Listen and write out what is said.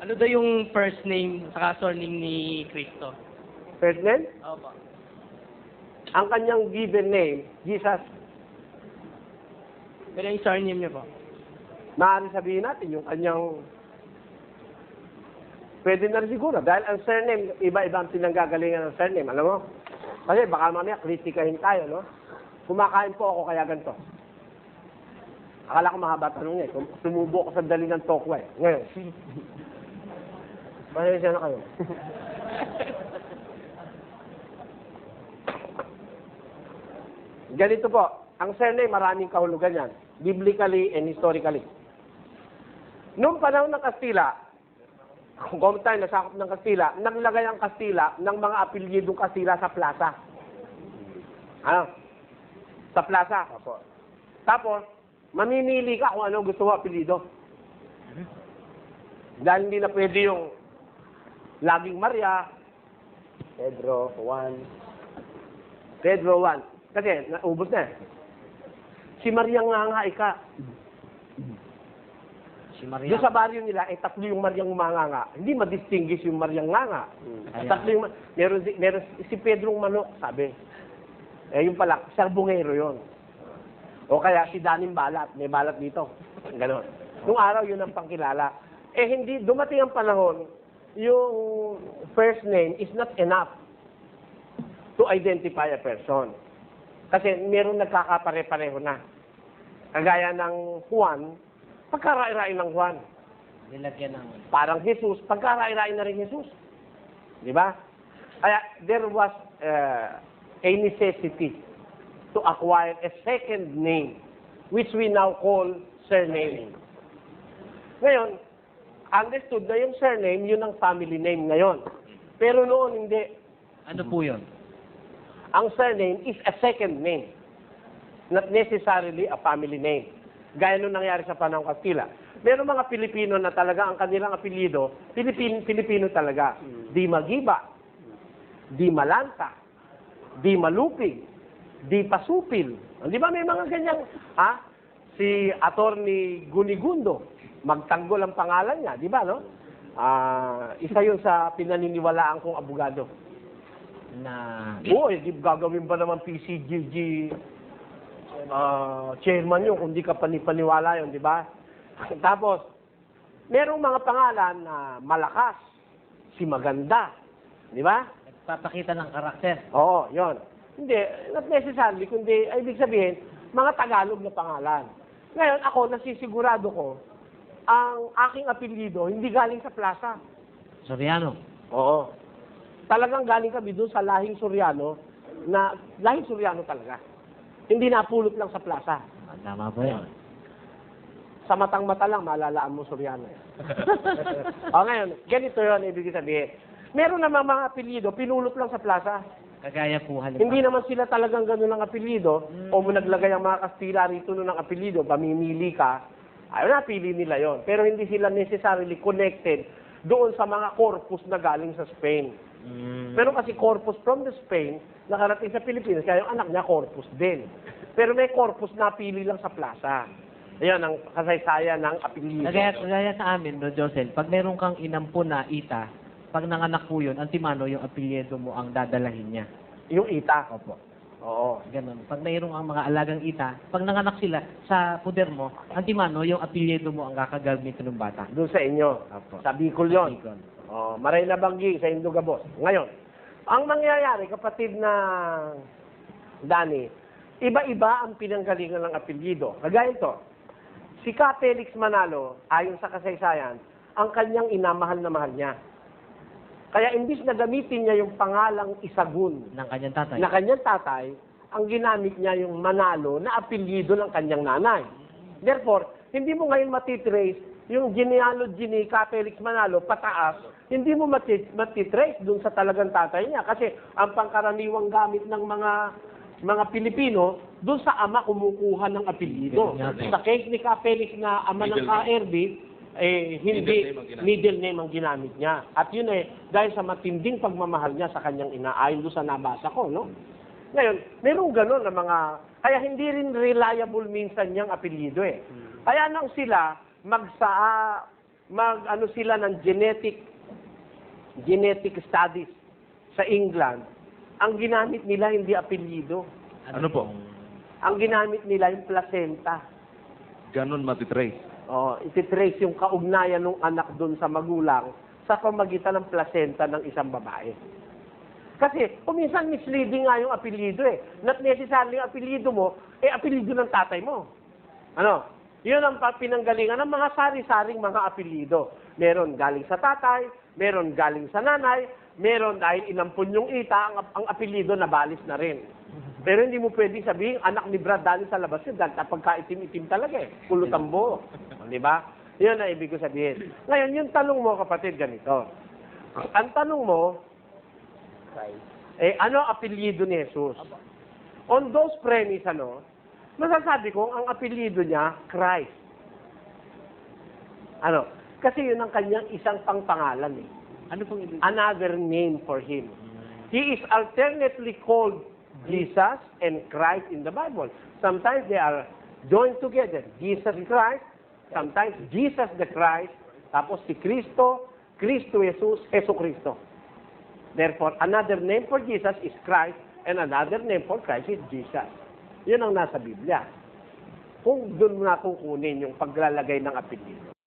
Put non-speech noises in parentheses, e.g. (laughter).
Ano daw yung first name saka surname ni Cristo? First name? Opo. Ang kanyang given name, Jesus. Pero yung surname niya po. Maaari sabihin natin yung kanyang... Pwede na rin siguro. Dahil ang surname, iba-iba ang pinanggagalingan ng surname. Alam mo? Kasi baka mamaya kritikahin tayo, no? Kumakain po ako kaya ganito. Akala ko mahaba tanong niya. eh. Sumubo ko sa dali ng tokwa eh. Ngayon. (laughs) Pasensya na kayo. (laughs) Ganito po, ang surname maraming kahulugan yan, biblically and historically. Noong panahon ng Kastila, kung kung tayo nasakop ng Kastila, naglagay ang Kastila ng mga apelyidong Kastila sa plaza. Ano? Sa plaza. Tapos, mamimili ka kung ano gusto mo apelyido. Dahil hindi na pwede yung laging Maria, Pedro, Juan, Pedro Juan. Kasi, naubos na eh. Si Maria nga nga ika. Si Doon sa baryo nila, eh, tatlo yung Mariang Umanganga. Hindi ma-distinguish yung Mariang Nganga. Ayan. Tatlo yung, meron, si- meron si- Pedrong Manok, sabi. Eh, yung pala, Sarbungero yon. O kaya si Danim Balat, may balat dito. Ganon. Nung araw, yun ang pangkilala. Eh, hindi, dumating ang panahon, yung first name is not enough to identify a person. Kasi meron nagkakapare-pareho na. Kagaya ng Juan, pagkarai-rai ng Juan. Nilagyan ng... Parang Jesus, pagkarai-rai na rin Jesus. Di ba? Kaya there was uh, a necessity to acquire a second name, which we now call surname. Ngayon, understood na yung surname, yun ang family name ngayon. Pero noon, hindi. Ano po yun? Ang surname is a second name, not necessarily a family name. Gaya nung nangyari sa panahon Kastila. Meron mga Pilipino na talaga ang kanilang apelyido, Pilipino, Pilipino talaga. Di Magiba, Di Malanta, Di Malupig, Di Pasupil. Di ba may mga ganyang, ha? Si Attorney Gunigundo, magtanggol ang pangalan niya, di ba, no? Ah, isa yun sa pinaniniwalaan kong abogado. Na... Oo, eh, di gagawin ba naman PCGG ah, chairman yun kung di ka panipaniwala yun, di ba? (laughs) Tapos, merong mga pangalan na malakas, si maganda, di ba? Nagpapakita ng karakter. Oo, yon. Hindi, not necessarily, kundi, ay, ibig sabihin, mga Tagalog na pangalan. Ngayon, ako, nasisigurado ko, ang aking apelyido, hindi galing sa plaza. Soriano. Oo. Talagang galing kami doon sa lahing Suryano na lahing Suryano talaga. Hindi napulot lang sa plaza. Ah, Tama po yan. Sa matang mata lang, malalaan mo Suryano. (laughs) o ngayon, ganito yun, ibig sabihin. Meron naman mga apelyido, pinulot lang sa plaza. Kagaya po halimbawa. Hindi naman sila talagang ganun ang apelyido. O mo naglagay ang mga Kastila rito nun ng apelyido, pamimili ka, ayun napili nila yon. Pero hindi sila necessarily connected doon sa mga corpus na galing sa Spain. Mm. Pero kasi corpus from the Spain, nakarating sa Pilipinas, kaya yung anak niya corpus din. Pero may corpus na pili lang sa plaza. Ayan ang kasaysayan ng apelyido. Kagaya, kagaya sa amin, no, Josel, pag meron kang inampo na ita, pag nanganak po yun, antimano yung apelyido mo ang dadalahin niya. Yung ita. Opo. Oo. Ganun. Pag mayroong ang mga alagang ita, pag nanganak sila sa puder mo, antimano yung apelyido mo ang kakagamitin ng bata. Doon sa inyo. Opo. Sa Bicol yon. Bicol. Oh, Maray na Banggi sa Indogabos. Ngayon, ang mangyayari, kapatid na Dani, iba-iba ang pinanggalingan ng apelyido. Kagaya ito, si Ka Felix Manalo, ayon sa kasaysayan, ang kanyang inamahal na mahal niya. Kaya imbis na gamitin niya yung pangalang Isagun Ng kanyang tatay. na kanyang tatay, ang ginamit niya yung Manalo na apelyido ng kanyang nanay. Therefore, hindi mo ngayon matitrace yung genealogy ni Felix Manalo pataas, hindi mo mati- matitrace dun sa talagang tatay niya. Kasi ang pangkaraniwang gamit ng mga mga Pilipino, doon sa ama kumukuha ng apelyido. Sa case ni Felix na ama ng KRB, eh, hindi Middle name middle name ang ginamit niya. At yun eh, dahil sa matinding pagmamahal niya sa kanyang ina, ayon doon sa nabasa ko, no? Ngayon, merong gano'n na mga, kaya hindi rin reliable minsan niyang apelyido eh. Kaya nang sila magsa mag ano sila ng genetic genetic studies sa England, ang ginamit nila hindi apelyido. Ano po? Ang ginamit nila yung placenta. Ganon matitrace. Oh, ititrace yung kaugnayan ng anak doon sa magulang sa pamagitan ng placenta ng isang babae. Kasi, kuminsan misleading nga yung apelyido eh. Not necessarily yung apelyido mo, eh apelyido ng tatay mo. Ano? Yun ang pinanggalingan ng mga sari-saring mga apelyido. Meron galing sa tatay, meron galing sa nanay, meron dahil inampun yung ita, ang, ang apelyido na balis na rin. Pero hindi mo pwedeng sabihin, anak ni Brad dali sa labas yun, dahil pagka-itim-itim talaga eh. Kulutambo. Di ba? Yun ang ibig ko sabihin. Ngayon, yung tanong mo, kapatid, ganito. Ang tanong mo, eh, ano apelyido ni Jesus? On those premise, ano, masasabi ko, ang apelyido niya, Christ. Ano? Kasi yun ang kanyang isang pangpangalan eh. Ano pong ibig? Another name for him. He is alternately called Jesus and Christ in the Bible. Sometimes they are joined together. Jesus Christ, sometimes Jesus the Christ, tapos si Kristo, Kristo Jesus, Jesu Kristo. Therefore, another name for Jesus is Christ, and another name for Christ is Jesus. Yun ang nasa Biblia. Kung doon na kukunin yung paglalagay ng apelyido.